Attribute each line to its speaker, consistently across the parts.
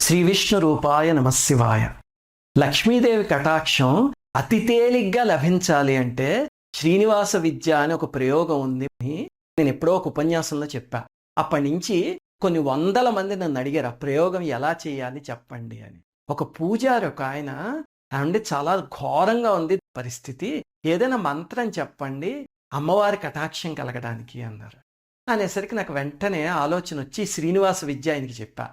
Speaker 1: శ్రీ విష్ణు రూపాయ నమశివాయ లక్ష్మీదేవి కటాక్షం అతి తేలిగ్గా లభించాలి అంటే శ్రీనివాస విద్య అని ఒక ప్రయోగం ఉంది. అని నేను ఎప్పుడో ఒక ఉపన్యాసంలో చెప్పా. అప్పటి నుంచి కొన్ని వందల మంది నన్ను అడిగారు ఆ ప్రయోగం ఎలా చేయాలి చెప్పండి అని. ఒక పూజారి ఒక ఆయన అంటే చాలా ఘోరంగా ఉంది పరిస్థితి. ఏదైనా మంత్రం చెప్పండి అమ్మవారి కటాక్షం కలగడానికి అన్నారు. అనేసరికి నాకు వెంటనే ఆలోచన వచ్చి శ్రీనివాస విద్య ఆయనకి చెప్పా.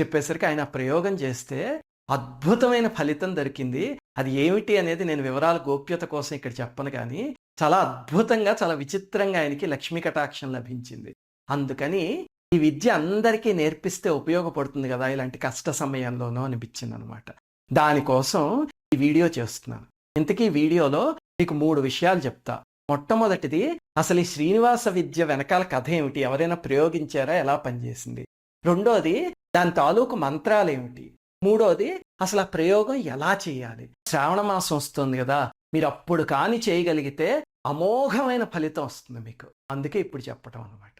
Speaker 1: చెప్పేసరికి ఆయన ప్రయోగం చేస్తే అద్భుతమైన ఫలితం దొరికింది. అది ఏమిటి అనేది నేను వివరాల గోప్యత కోసం ఇక్కడ చెప్పను కానీ చాలా అద్భుతంగా చాలా విచిత్రంగా ఆయనకి లక్ష్మీ కటాక్షం లభించింది. అందుకని ఈ విద్య అందరికీ నేర్పిస్తే ఉపయోగపడుతుంది కదా ఇలాంటి కష్ట సమయంలోనూ అనిపించింది అనమాట దానికోసం ఈ వీడియో చేస్తున్నాను. ఇంతకీ వీడియోలో మీకు మూడు విషయాలు చెప్తా. మొట్టమొదటిది అసలు ఈ శ్రీనివాస విద్య వెనకాల కథ ఏమిటి? ఎవరైనా ప్రయోగించారా? ఎలా పనిచేసింది? రెండోది దాని తాలూకు మంత్రాలు ఏమిటి? మూడోది అసలు ఆ ప్రయోగం ఎలా చేయాలి? శ్రావణ మాసం వస్తుంది కదా మీరు అప్పుడు కాని చేయగలిగితే అమోఘమైన ఫలితం వస్తుంది మీకు. అందుకే ఇప్పుడు చెప్పటం అనమాట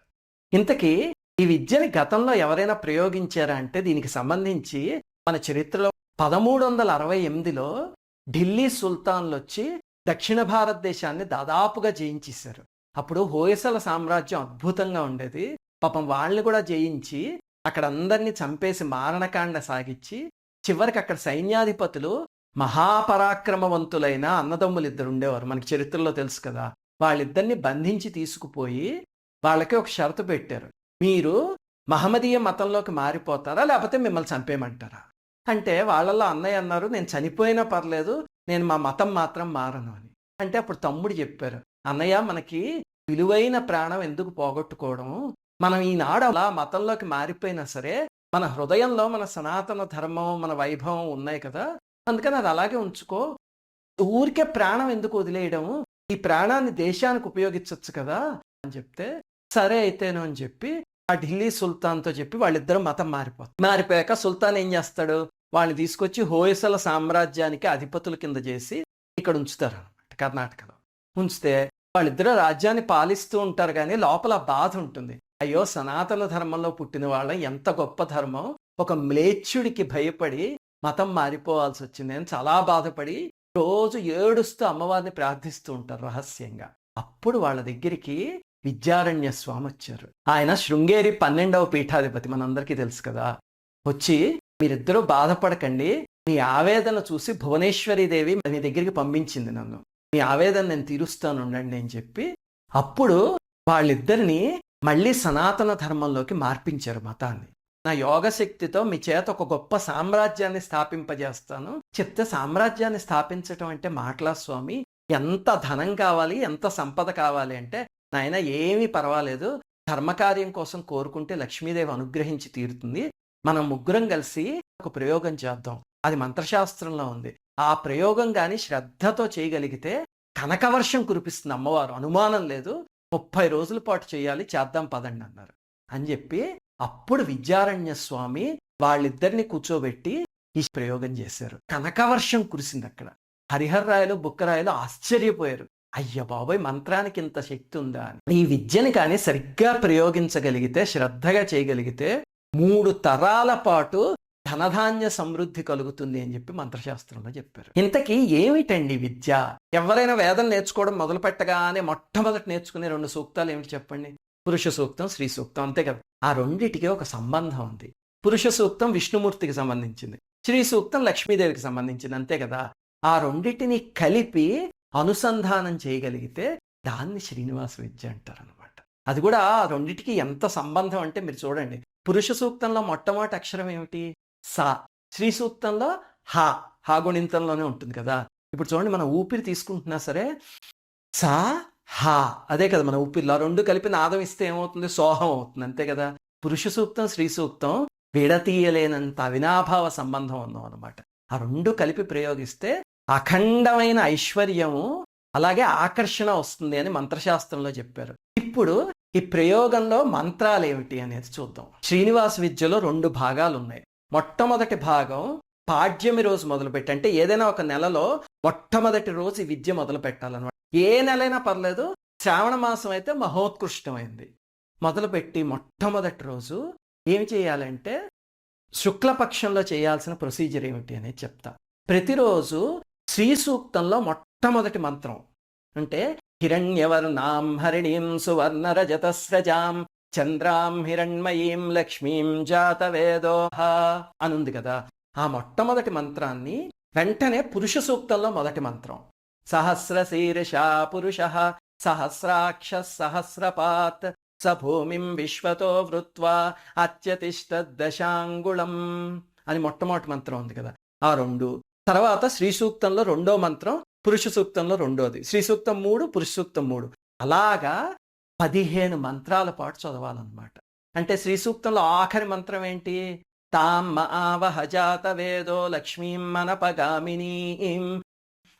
Speaker 1: ఇంతకీ ఈ విద్యని గతంలో ఎవరైనా ప్రయోగించారా అంటే దీనికి సంబంధించి మన చరిత్రలో పదమూడు వందల అరవై ఎనిమిదిలో ఢిల్లీ సుల్తాన్లు వచ్చి దక్షిణ భారతదేశాన్ని దాదాపుగా జయించేశారు. అప్పుడు హోయసల సామ్రాజ్యం అద్భుతంగా ఉండేది. పాపం వాళ్ళని కూడా జయించి అక్కడ అందరినీ చంపేసి మారణకాండ సాగించి చివరికి అక్కడ సైన్యాధిపతులు మహాపరాక్రమవంతులైన అన్నదమ్ములు ఇద్దరు ఉండేవారు మనకి చరిత్రలో తెలుసు కదా. వాళ్ళిద్దరిని బంధించి తీసుకుపోయి వాళ్ళకి ఒక షరతు పెట్టారు. మీరు మహమ్మదీయ మతంలోకి మారిపోతారా? లేకపోతే మిమ్మల్ని చంపేయమంటారా? అంటే వాళ్ళల్లో అన్నయ్య అన్నారు నేను చనిపోయినా పర్లేదు నేను మా మతం మాత్రం మారను అని. అంటే అప్పుడు తమ్ముడు చెప్పారు అన్నయ్య మనకి విలువైన ప్రాణం ఎందుకు పోగొట్టుకోవడం? మనం ఈనాడు అలా మతంలోకి మారిపోయినా సరే మన హృదయంలో మన సనాతన ధర్మం మన వైభవం ఉన్నాయి కదా. అందుకని అది అలాగే ఉంచుకో. ఊరికే ప్రాణం ఎందుకు వదిలేయడం? ఈ ప్రాణాన్ని దేశానికి ఉపయోగించవచ్చు కదా అని చెప్తే సరే అయితేను అని చెప్పి ఆ ఢిల్లీ సుల్తాన్తో చెప్పి వాళ్ళిద్దరూ మతం మారిపోతారు. మారిపోయాక సుల్తాన్ ఏం చేస్తాడు? వాళ్ళని తీసుకొచ్చి హోయసల సామ్రాజ్యానికి అధిపతుల కింద చేసి ఇక్కడ ఉంచుతారు అనమాట కర్ణాటకలో. ఉంచితే వాళ్ళిద్దరూ రాజ్యాన్ని పాలిస్తూ ఉంటారు కానీ లోపల బాధ ఉంటుంది. అయ్యో సనాతన ధర్మంలో పుట్టిన వాళ్ళం ఎంత గొప్ప ధర్మం. ఒక మ్లేచ్చుడికి భయపడి మతం మారిపోవాల్సి వచ్చింది అని చాలా బాధపడి రోజు ఏడుస్తూ అమ్మవారిని ప్రార్థిస్తూ ఉంటారు రహస్యంగా. అప్పుడు వాళ్ళ దగ్గరికి విద్యారణ్య స్వామి వచ్చారు. ఆయన శృంగేరి పన్నెండవ పీఠాధిపతి మనందరికీ తెలుసు కదా. వచ్చి మీరిద్దరూ బాధపడకండి. మీ ఆవేదన చూసి భువనేశ్వరి దేవి మీ దగ్గరికి పంపించింది నన్ను. మీ ఆవేదన నేను తీరుస్తాను ఉండండి అని చెప్పి అప్పుడు వాళ్ళిద్దరిని మళ్ళీ సనాతన ధర్మంలోకి మార్పించారు మతాన్ని. నా యోగ శక్తితో మీ చేత ఒక గొప్ప సామ్రాజ్యాన్ని స్థాపింపజేస్తాను. చెప్తే సామ్రాజ్యాన్ని స్థాపించటం అంటే మాటలా స్వామి ఎంత ధనం కావాలి ఎంత సంపద కావాలి అంటే నాయన ఏమీ పర్వాలేదు. ధర్మకార్యం కోసం కోరుకుంటే లక్ష్మీదేవి అనుగ్రహించి తీరుతుంది. మనం ముగ్గురం కలిసి ఒక ప్రయోగం చేద్దాం. అది మంత్రశాస్త్రంలో ఉంది. ఆ ప్రయోగం కానీ శ్రద్ధతో చేయగలిగితే కనకవర్షం కురిపిస్తుంది అమ్మవారు. అనుమానం లేదు. ముప్పై రోజుల పాటు చేయాలి చేద్దాం పదండి అన్నారు. అని చెప్పి అప్పుడు విద్యారణ్య స్వామి వాళ్ళిద్దరిని కూర్చోబెట్టి ఈ ప్రయోగం చేశారు. కనకవర్షం కురిసింది అక్కడ. హరిహర్రాయలు బుక్కరాయలు ఆశ్చర్యపోయారు. అయ్య బాబోయ్ మంత్రానికి ఇంత శక్తి ఉందా అని. ఈ విద్యని కానీ సరిగ్గా ప్రయోగించగలిగితే శ్రద్ధగా చేయగలిగితే మూడు తరాల పాటు ధనధాన్య సమృద్ధి కలుగుతుంది అని చెప్పి మంత్రశాస్త్రంలో చెప్పారు. ఇంతకీ ఏమిటండి విద్య? ఎవరైనా వేదం నేర్చుకోవడం మొదలు పెట్టగానే మొట్టమొదటి నేర్చుకునే రెండు సూక్తాలు ఏమిటి చెప్పండి? పురుష సూక్తం స్త్రీ సూక్తం అంతే కదా. ఆ రెండిటికి ఒక సంబంధం ఉంది. పురుష సూక్తం విష్ణుమూర్తికి సంబంధించింది. శ్రీ సూక్తం లక్ష్మీదేవికి సంబంధించింది అంతే కదా. ఆ రెండిటిని కలిపి అనుసంధానం చేయగలిగితే దాన్ని శ్రీనివాస విద్య అంటారు అనమాట అది కూడా ఆ రెండిటికి ఎంత సంబంధం అంటే మీరు చూడండి. పురుష సూక్తంలో మొట్టమొదటి అక్షరం ఏమిటి? సా. శ్రీ సూక్తంలో హా. హా గుణింతంలోనే ఉంటుంది కదా. ఇప్పుడు చూడండి మనం ఊపిరి తీసుకుంటున్నా సరే సా హా. అదే కదా మన ఊపిరిలో. రెండు కలిపి నాదం ఇస్తే ఏమవుతుంది? సోహం అవుతుంది. అంతే కదా. పురుష సూక్తం స్త్రీ సూక్తం విడతీయలేనంత అవినాభావ సంబంధం ఉందాం అనమాట ఆ రెండు కలిపి ప్రయోగిస్తే అఖండమైన ఐశ్వర్యము అలాగే ఆకర్షణ వస్తుంది అని మంత్రశాస్త్రంలో చెప్పారు. ఇప్పుడు ఈ ప్రయోగంలో మంత్రాలు ఏమిటి అనేది చూద్దాం. శ్రీనివాస విద్యలో రెండు భాగాలు ఉన్నాయి మొట్టమొదటి భాగం పాడ్యమి రోజు మొదలుపెట్టి అంటే ఏదైనా ఒక నెలలో మొట్టమొదటి రోజు ఈ విద్య మొదలు పెట్టాలన్నమాట ఏ నెలైనా పర్లేదు శ్రావణ మాసం అయితే మహోత్కృష్టమైంది. మొదలుపెట్టి మొట్టమొదటి రోజు ఏమి చేయాలంటే శుక్లపక్షంలో చేయాల్సిన ప్రొసీజర్ ఏమిటి అనేది చెప్తా. ప్రతిరోజు శ్రీ సూక్తంలో మొట్టమొదటి మంత్రం. అంటే హిరణ్యవర్ణాం హరిణీం సువర్ణరజతస్రజాం చంద్రాం హిరణ్మయీం లక్ష్మీం జాతవేదోహ అనుంది కదా. ఆ మొట్టమొదటి మంత్రాన్ని వెంటనే పురుష సూక్తంలో మొదటి మంత్రం. సహస్ర శీర్ష పురుష సహస్రాక్ష సహస్రపాత్ స భూమిం విశ్వతో వృత్వా అత్యతిష్ట దశాంగుళం అని మొట్టమొదటి మంత్రం ఉంది కదా. ఆ రెండు. తర్వాత శ్రీ సూక్తంలో రెండో మంత్రం పురుష సూక్తంలో రెండోది. శ్రీ సూక్తం మూడు పురుష సూక్తం మూడు. అలాగా పదిహేను మంత్రాల పాటు చదవాలన్నమాట. అంటే శ్రీ సూక్తంలో ఆఖరి మంత్రం ఏంటి? తామ్మ ఆవహ జాత వేదో లక్ష్మీం మనపగామినీం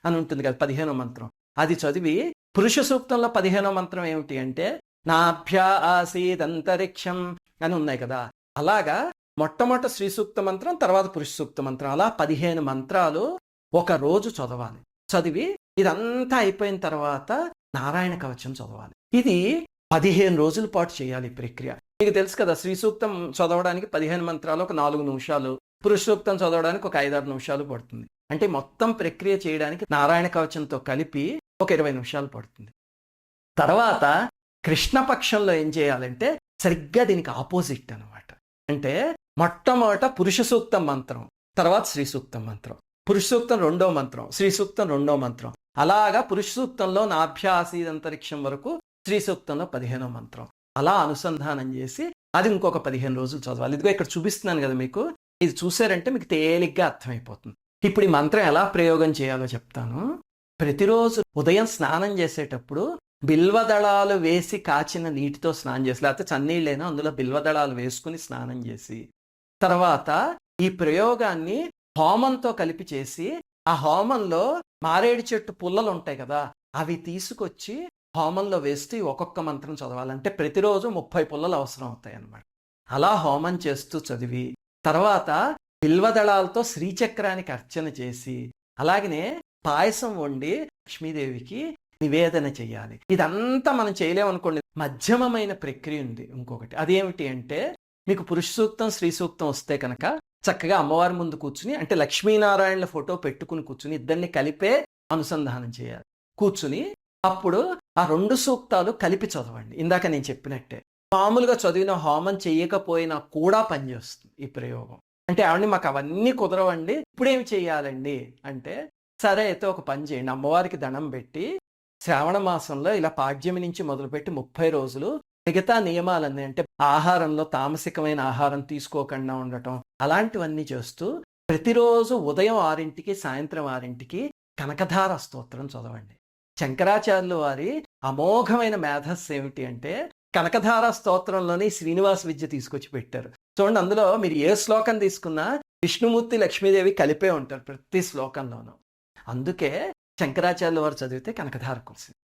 Speaker 1: అని ఉంటుంది కదా పదిహేనో మంత్రం. అది చదివి పురుష సూక్తంలో పదిహేనో మంత్రం ఏమిటి అంటే నాభ్యా ఆసీదంతరిక్షం అని ఉన్నాయి కదా. అలాగా మొట్టమొదట శ్రీ సూక్త మంత్రం తర్వాత పురుష సూక్త మంత్రం. అలా పదిహేను మంత్రాలు ఒక రోజు చదవాలి. చదివి ఇదంతా అయిపోయిన తర్వాత నారాయణ కవచం చదవాలి. ఇది పదిహేను రోజుల పాటు చేయాలి ఈ ప్రక్రియ. మీకు తెలుసు కదా శ్రీ సూక్తం చదవడానికి పదిహేను మంత్రాలు ఒక నాలుగు నిమిషాలు పురుష సూక్తం చదవడానికి ఒక ఐదారు నిమిషాలు పడుతుంది. అంటే మొత్తం ప్రక్రియ చేయడానికి నారాయణ కవచంతో కలిపి ఒక ఇరవై నిమిషాలు పడుతుంది. తర్వాత కృష్ణపక్షంలో ఏం చేయాలంటే సరిగ్గా దీనికి ఆపోజిట్ అనమాట అంటే మొట్టమొదట పురుష సూక్తం మంత్రం తర్వాత శ్రీ సూక్తం మంత్రం పురుష సూక్తం రెండో మంత్రం శ్రీ సూక్తం రెండో మంత్రం. అలాగా పురుష సూక్తంలో నాభ్యాసీదంతరిక్షం వరకు శ్రీ సూక్తంలో పదిహేనో మంత్రం. అలా అనుసంధానం చేసి అది ఇంకొక పదిహేను రోజులు చదవాలి. ఇదిగో ఇక్కడ చూపిస్తున్నాను కదా మీకు. ఇది చూసారంటే మీకు తేలిగ్గా అర్థమైపోతుంది. ఇప్పుడు ఈ మంత్రం ఎలా ప్రయోగం చేయాలో చెప్తాను. ప్రతిరోజు ఉదయం స్నానం చేసేటప్పుడు బిల్వదళాలు వేసి కాచిన నీటితో స్నానం చేసి లేకపోతే చన్నీళ్ళైనా అందులో బిల్వదళాలు వేసుకుని స్నానం చేసి తర్వాత ఈ ప్రయోగాన్ని హోమంతో కలిపి చేసి ఆ హోమంలో మారేడు చెట్టు పుల్లలు ఉంటాయి కదా అవి తీసుకొచ్చి హోమంలో వేసి ఒక్కొక్క మంత్రం చదవాలంటే ప్రతిరోజు ముప్పై పుల్లలు అవసరం అవుతాయి అన్నమాట అలా హోమం చేస్తూ చదివి తర్వాత బిల్వదళాలతో శ్రీచక్రానికి అర్చన చేసి అలాగనే పాయసం వండి లక్ష్మీదేవికి నివేదన చేయాలి. ఇదంతా మనం చేయలేమనుకోండి మధ్యమమైన ప్రక్రియ ఉంది ఇంకొకటి. అదేమిటి అంటే మీకు పురుష సూక్తం స్త్రీ సూక్తం వస్తే కనుక చక్కగా అమ్మవారి ముందు కూర్చుని అంటే లక్ష్మీనారాయణల ఫోటో పెట్టుకుని కూర్చుని ఇద్దరిని కలిపే అనుసంధానం చేయాలి. కూర్చుని అప్పుడు ఆ రెండు సూక్తాలు కలిపి చదవండి. ఇందాక నేను చెప్పినట్టే. మామూలుగా చదివిన హోమం చేయకపోయినా కూడా పనిచేస్తుంది ఈ ప్రయోగం. అంటే ఆవిడని మాకు అవన్నీ కుదరవండి. ఇప్పుడేం చేయాలండి? అంటే సరే అయితే ఒక పని చేయండి. అమ్మవారికి దండం పెట్టి శ్రావణ మాసంలో ఇలా పాడ్యమి నుంచి మొదలుపెట్టి ముప్పై రోజులు మిగతా నియమాలన్నీ అంటే ఆహారంలో తామసికమైన ఆహారం తీసుకోకుండా ఉండటం అలాంటివన్నీ చేస్తూ ప్రతిరోజు ఉదయం ఆరింటికి సాయంత్రం ఆరింటికి కనకధార స్తోత్రం చదవండి. శంకరాచార్యులు వారి అమోఘమైన మేధస్సు ఏమిటి అంటే కనకధార స్తోత్రంలోని శ్రీనివాస విద్య తీసుకొచ్చి పెట్టారు. చూడండి అందులో మీరు ఏ శ్లోకం తీసుకున్నా విష్ణుమూర్తి లక్ష్మీదేవి కలిపే ఉంటారు ప్రతి శ్లోకంలోనూ. అందుకే శంకరాచార్యుల వారు చదివితే కనకధార కురిసింది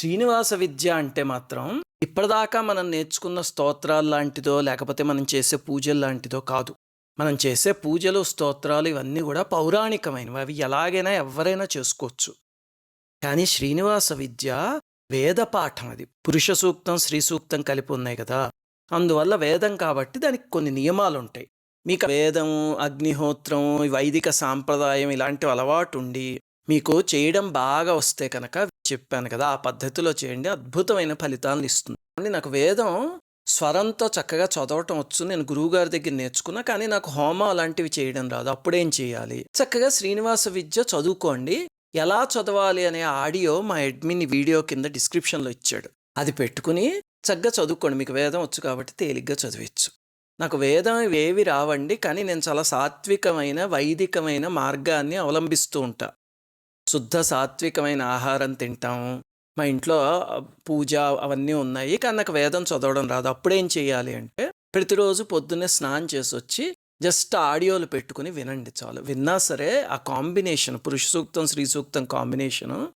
Speaker 2: శ్రీనివాస విద్య అంటే మాత్రం ఇప్పటిదాకా మనం నేర్చుకున్న స్తోత్రాలు లాంటిదో లేకపోతే మనం చేసే పూజలు లాంటిదో కాదు. మనం చేసే పూజలు స్తోత్రాలు ఇవన్నీ కూడా పౌరాణికమైనవి. అవి ఎలాగైనా ఎవరైనా చేసుకోవచ్చు. కానీ శ్రీనివాస విద్య వేద పాఠం అది. పురుష సూక్తం స్త్రీ సూక్తం కలిపి ఉన్నాయి కదా. అందువల్ల వేదం కాబట్టి దానికి కొన్ని నియమాలు ఉంటాయి మీకు వేదం అగ్నిహోత్రం వైదిక సాంప్రదాయం ఇలాంటివి అలవాటు ఉండి మీకు చేయడం బాగా వస్తే కనుక చెప్పాను కదా ఆ పద్ధతిలో చేయండి. అద్భుతమైన ఫలితాలను ఇస్తుంది. కానీ నాకు వేదం స్వరంతో చక్కగా చదవటం వచ్చు. నేను గురువుగారి దగ్గర నేర్చుకున్నా కానీ నాకు హోమం అలాంటివి చేయడం రాదు. అప్పుడేం చేయాలి? చక్కగా శ్రీనివాస విద్య చదువుకోండి. ఎలా చదవాలి అనే ఆడియో మా అడ్మిన్ వీడియో కింద డిస్క్రిప్షన్లో ఇచ్చాడు. అది పెట్టుకుని చక్కగా చదువుకోండి మీకు వేదం వచ్చు కాబట్టి తేలిగ్గా చదివచ్చు నాకు వేదం ఏవి రావండి కానీ నేను చాలా సాత్వికమైన వైదికమైన మార్గాన్ని అవలంబిస్తూ ఉంటా. శుద్ధ సాత్వికమైన ఆహారం తింటాము మా ఇంట్లో పూజ అవన్నీ ఉన్నాయి కానీ నాకు వేదం చదవడం రాదు. అప్పుడేం చేయాలి అంటే ప్రతిరోజు పొద్దున్నే స్నానం చేసి వచ్చి జస్ట్ ఆడియోలు పెట్టుకుని వినండి చాలు. విన్నా సరే ఆ కాంబినేషన్ పురుష సూక్తం శ్రీ సూక్తం కాంబినేషను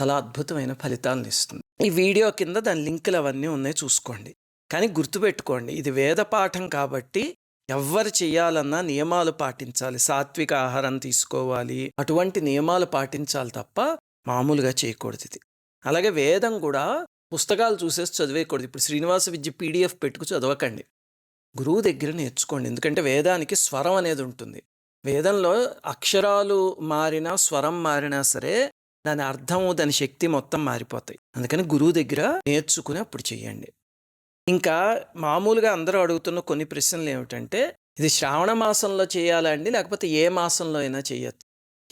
Speaker 2: చాలా అద్భుతమైన ఫలితాలను ఇస్తుంది. ఈ వీడియో కింద దాని లింకులు అవన్నీ ఉన్నాయి చూసుకోండి. కానీ గుర్తుపెట్టుకోండి ఇది వేద పాఠం కాబట్టి ఎవ్వరు చేయాలన్నా నియమాలు పాటించాలి. సాత్విక ఆహారం తీసుకోవాలి అటువంటి నియమాలు పాటించాలి తప్ప మామూలుగా చేయకూడదు ఇది. అలాగే వేదం కూడా పుస్తకాలు చూసేసి చదివేయకూడదు. ఇప్పుడు శ్రీనివాస విద్య పీడిఎఫ్ పెట్టుకు చదవకండి.
Speaker 1: గురువు దగ్గర నేర్చుకోండి. ఎందుకంటే వేదానికి స్వరం అనేది ఉంటుంది. వేదంలో అక్షరాలు మారినా స్వరం మారినా సరే దాని అర్థము దాని శక్తి మొత్తం మారిపోతాయి. అందుకని గురువు దగ్గర నేర్చుకుని అప్పుడు చేయండి ఇంకా మామూలుగా అందరూ అడుగుతున్న కొన్ని ప్రశ్నలు ఏమిటంటే ఇది శ్రావణ మాసంలో చేయాలా అండి? లేకపోతే ఏ మాసంలో అయినా చేయొచ్చు?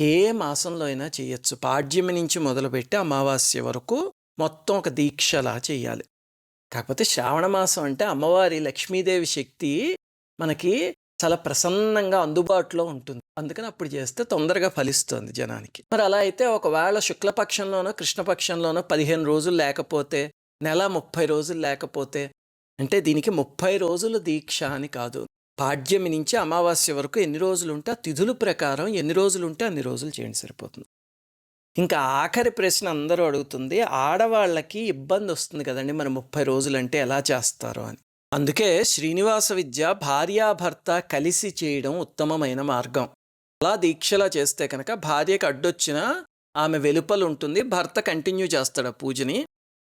Speaker 1: ఏ మాసంలో అయినా చేయొచ్చు. పాడ్యమి నుంచి మొదలుపెట్టి అమావాస్య వరకు మొత్తం ఒక దీక్షలా చేయాలి కాకపోతే శ్రావణ మాసం అంటే అమ్మవారి లక్ష్మీదేవి శక్తి మనకి చాలా ప్రసన్నంగా అందుబాటులో ఉంటుంది. అందుకని అప్పుడు చేస్తే తొందరగా ఫలిస్తుంది జనానికి. మరి అలా అయితే ఒకవేళ శుక్లపక్షంలోనో కృష్ణపక్షంలోనో పదిహేను రోజులు లేకపోతే నెల ముప్పై రోజులు లేకపోతే అంటే దీనికి ముప్పై రోజులు దీక్ష అని కాదు. పాడ్యమి నుంచి అమావాస్య వరకు ఎన్ని రోజులు ఉంటే ఆ తిథుల ప్రకారం ఎన్ని రోజులు ఉంటే అన్ని రోజులు చేయండి సరిపోతుంది. ఇంకా ఆఖరి ప్రశ్న అందరూ అడుగుతుంది ఆడవాళ్ళకి ఇబ్బంది వస్తుంది కదండి మరి ముప్పై రోజులు అంటే ఎలా చేస్తారు? అని. అందుకే శ్రీనివాస విద్య భార్యాభర్త కలిసి చేయడం ఉత్తమమైన మార్గం. అలా దీక్షలా చేస్తే కనుక భార్యకు అడ్డొచ్చినా ఆమె వెలుపలు ఉంటుంది భర్త కంటిన్యూ చేస్తాడు ఆ పూజని.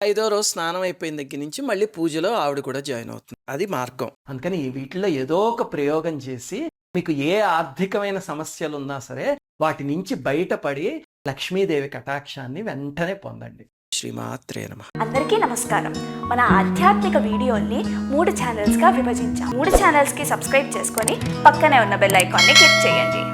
Speaker 1: ఐదో రోజు స్నానం అయిపోయిన దగ్గర నుంచి మళ్ళీ పూజలో ఆవిడ కూడా జాయిన్ అవుతుంది. అది మార్గం.
Speaker 3: అందుకని వీటిలో ఏదో ఒక ప్రయోగం చేసి మీకు ఏ ఆర్థికమైన సమస్యలు ఉన్నా సరే వాటి నుంచి బయటపడి లక్ష్మీదేవి కటాక్షాన్ని వెంటనే పొందండి.
Speaker 1: శ్రీమాత్రే నమ.
Speaker 4: అందరికీ నమస్కారం. మన ఆధ్యాత్మిక వీడియోల్ని మూడు ఛానల్స్గా విభజించాం. మూడు ఛానల్స్కి సబ్స్క్రైబ్ చేసుకొని పక్కనే ఉన్న బెల్ ఐకాన్ని క్లిక్ చేయండి.